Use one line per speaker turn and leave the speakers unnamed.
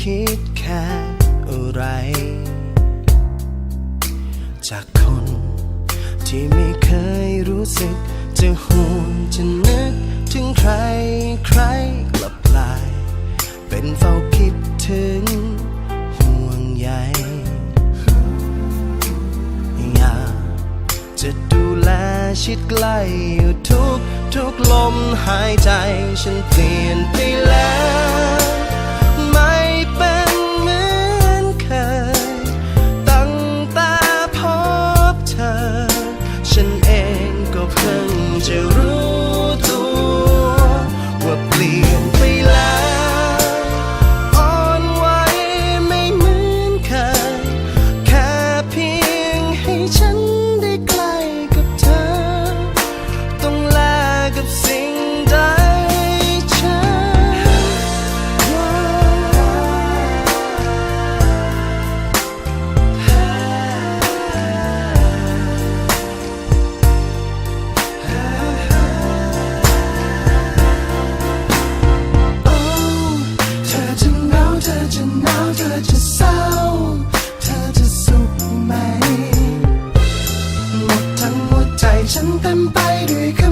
คิดแค่อะไร จากคนที่ไม่เคยรู้สึก จะห่วงจะนึก ถึงใครใครกลับกลาย เป็นเฝ้าคิดถึง ห่วงใยอยากจะดูแลชิดใกล้อยู่ทุก ทุกลมหายใจ ฉันเปลี่ยนไปแล้ว เศร้า เธอจะสุขไหม หมดทั้งหัวใจฉันเต็มไปด้วยคำ